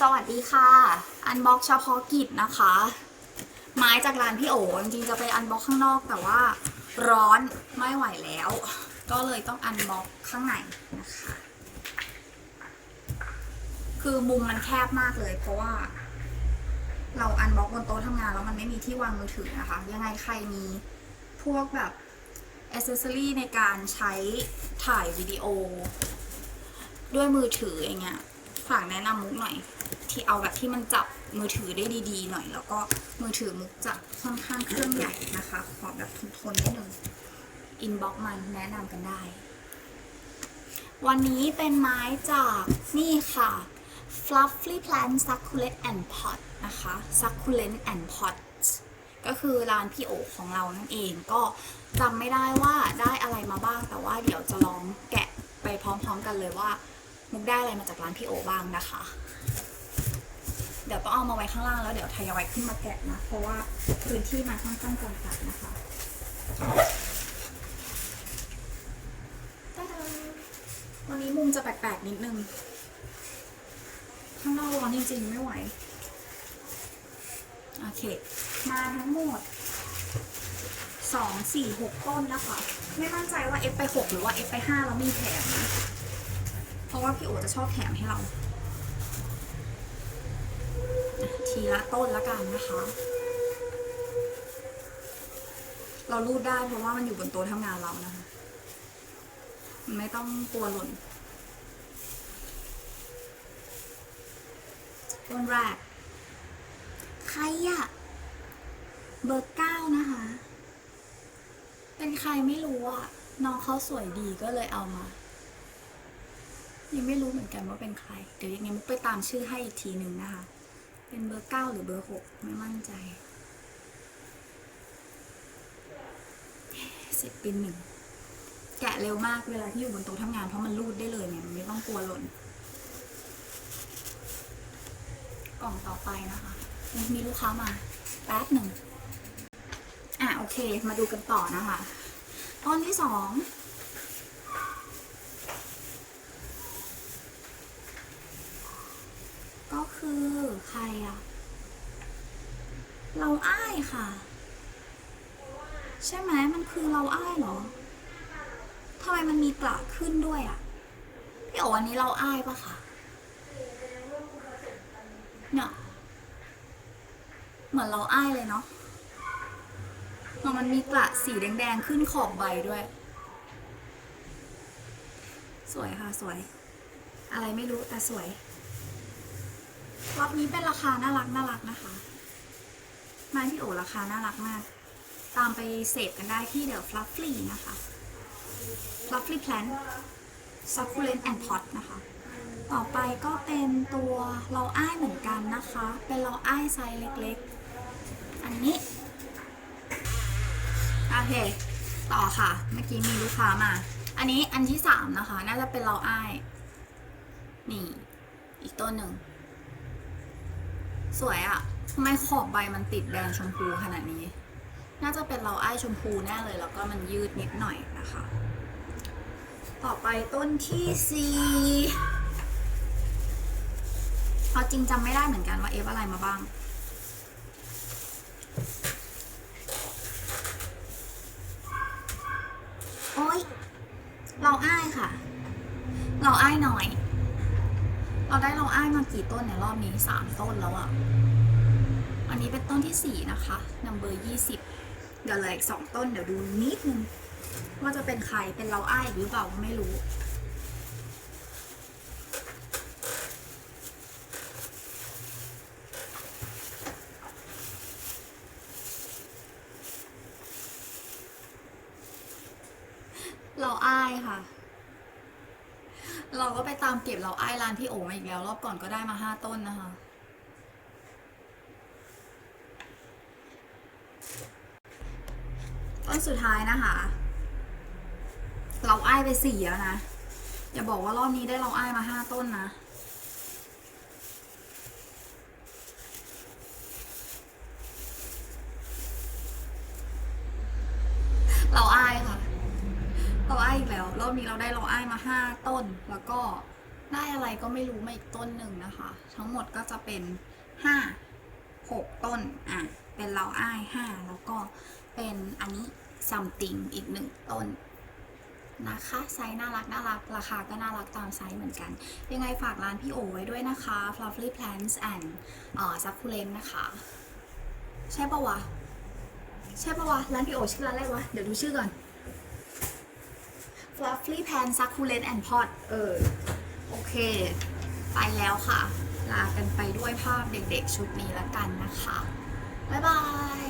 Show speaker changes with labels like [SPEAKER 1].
[SPEAKER 1] สวัสดีค่ะ อันบ็อกเฉพาะกิจนะคะ ไม้จากร้านพี่โอจริงๆจะไปอันบ็อกข้างนอกแต่ว่าร้อนไม่ไหวแล้ว ก็เลยต้องอันบ็อกข้างในนะคะ คือมุมมันแคบมากเลย เพราะว่า เราอันบ็อกบนโต๊ะทำงานแล้วมันไม่มีที่วางมือถือนะคะ ยังไงใครมีพวกแบบอ c เซอรี่ในการใช้ถ่ายวิดีโอ ด้วยมือถืออย่างเงี้ย ฝากแนะนำมุกหน่อย ที่เอาแบบที่มันจับมือถือได้ดีๆ หน่อย แล้วก็มือถือมุกจะค่อนข้างเครื่องใหญ่นะคะขอแบบทนๆนิดนึงอินบ็อกมันแนะนำกันได้ วันนี้เป็นไม้จากนี่ค่ะ Fluffy Plant Succulent and Pot นะคะ Succulent and Pot ก็คือร้านพี่โอของเรานั่นเองก็จำไม่ได้ว่าได้อะไรมาบ้างแต่ว่าเดี๋ยวจะลองแกะไปพร้อมๆกันเลยว่า มุกได้อะไรมาจากร้านพี่โอบ้างนะคะ เดี๋ยวต้องเอามาไว้ข้างล่างแล้วเดี๋ยวทยอยขึ้นมาแกะนะ เพราะว่าพื้นที่มันค่อนข้างจำกัดนะคะตาดาวันนี้มุมจะแปลกๆนิดนึง ข้างนอกร้อนจริงๆไม่ไหว โอเค มาทั้งหมดสองสี่หกต้นนะคะไม่มั่นใจว่า F ไปหกหรือว่า F ไปห้าแล้วมีแถมนะเพ ราะว่าพี่โอจะชอบแถมให้เรา ทีละต้นละกันนะคะ เรารูดได้เพราะว่ามันอยู่บนโต๊ะทำงานเรานะคะ มันไม่ต้องกลัวหล่นต้นแรก ใครอะเบอร์เก้านะคะ เป็นใครไม่รู้อะน้องเขาสวยดีก็เลยเอามา ยังไม่รู้เหมือนกันว่าเป็นใคร เดี๋ยวยังไงมุกไปตามชื่อให้อีกทีหนึ่งนะคะ เป็นเบอร์เก้าหรือเบอร์หกไม่มั่นใจเสร็จป็นหนึ่งแกะเร็วมากเวลาที่อยู่บนโต๊ะทำงานเพราะมันรูดได้เลยเนี่ยมันไม่ต้องกลัวหล่น กล่องต่อไปนะคะ มีลูกค้ามาแป๊บหนึ่งอะโอเค มาดูกันต่อนะคะต้นที่สอง ก็คือ ใครอะเราอ้ายค่ะ ใช่ไหมมันคือเราอ้ายเหรอทำไมมันมีกระขึ้นด้วยอะพี่โออันนี้เราอ้ายปะคะเนี่ยเหมือนเราอ้ายเลยเนาะมันมันมีกระสีแดงๆขึ้นขอบใบด้วย สวยค่ะสวย อะไรไม่รู้แต่สวย รอบนี้เป็นราคาน่ารักน่ารักนะคะไม้พี่โอราคาน่ารักมาก ตามไปเสพกันได้ที่เด e ฟลัฟฟี่นะคะ Fluffy Plant Succulent and Pot นะคะ ต่อไปก็เป็นตัวเราอ้ายเหมือนกันนะคะ เป็นเราอ้ายไซส์เล็กๆ อันนี้โอเคต่อค่ะ เมื่อกี้มีลูกค้ามา อันนี้อันที่สามนะคะ น่าจะเป็นเราอ้าย นี่ อีกต้นหนึ่ง สวยอะ่ะทำไมขอบใบมันติดแดงชมพูขนาดนี้ น่าจะเป็นเราไอ้ชมพูแน่เลยแล้วก็มันยืดนิดหน่อยนะคะ ต่อไปต้นที่สี่เอาจริงจำไม่ได้เหมือนกันว่าเอฟอะไรมาบ้างโอ๊ยเราอ้ายค่ะ เราอ้ายน้อย เราได้เราอ้ายมากี่ต้นในรอบนี้สามต้นแล้วอะอันนี้เป็นต้นที่สี่นะคะนัมเบอร์ยี่สิบเดี๋ยวเหลืออีกสองต้นเดี๋ยวดูนิดนึงว่าจะเป็นใครเป็นเราอ้ายหรือเปล่าไม่รู้เราอ้ายค่ะ เราก็ไปตามเก็บเราไอ้ร้านพี่โอมาอีกแล้ว รอบก่อนก็ได้มาห้าต้นนะคะ ต้นสุดท้ายนะคะ เราไอ้ไปสี่แล้วนะ อย่าบอกว่ารอบนี้ได้เราไอ้มาห้าต้นนะเราอ้ายค่ะ เราอ้ายอีกแล้วรอบนี้เราได้เราอ้ายมาห้าต้น แล้วก็ได้อะไรก็ไม่รู้มาอีกต้นหนึ่งนะคะ ทั้งหมดก็จะเป็นห้าหกต้นอะเป็นเราอ้ายห้าแล้วก็เป็นอันนี้ซัมติงอีกหนึ่งต้นนะคะไซส์น่ารักน่ารัก ราคาก็น่ารักตามไซส์เหมือนกัน ยังไงฝากร้านพี่โอไว้ด้วยนะคะ Fluffy Plants and อ่อ Succulent นะคะ ใช่ปะวะ ใช่ปะวะ ร้านพี่โอชื่อร้านอะไรวะ เดี๋ยวดูชื่อก่อน Fluffy pan succulent and Pot เออ โอเค ไปแล้วค่ะ ลากันไปด้วยภาพเด็กๆชุดนี้แล้วกันนะคะ บ๊ายบาย